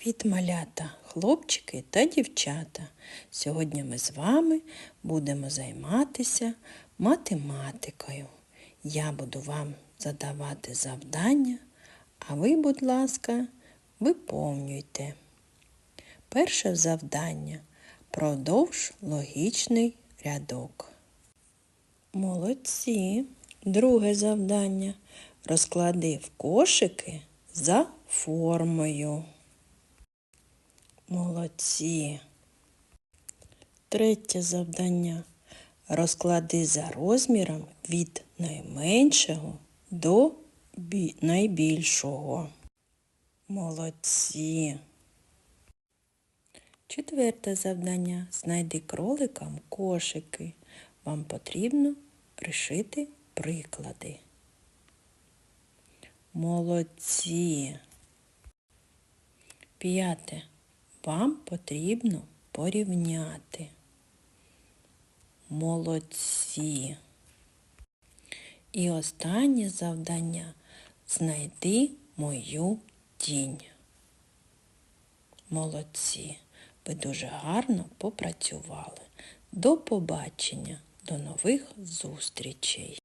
Привіт, малята, хлопчики та дівчата. Сьогодні ми з вами будемо займатися математикою. Я буду вам задавати завдання, а ви, будь ласка, виповнюйте. Перше завдання продовж логічний рядок. Молодці. Друге завдання. Розклади в кошики за формою. Молодці. Третє завдання. Розклади за розміром від найменшого до найбільшого. Молодці. Четверте завдання. Знайди кроликам кошики. Вам потрібно пришити приклади. Молодці. П'яте. Вам потрібно порівняти. Молодці. І останнє завдання. Знайди мою тінь. Молодці. Ви дуже гарно попрацювали. До побачення, до нових зустрічей.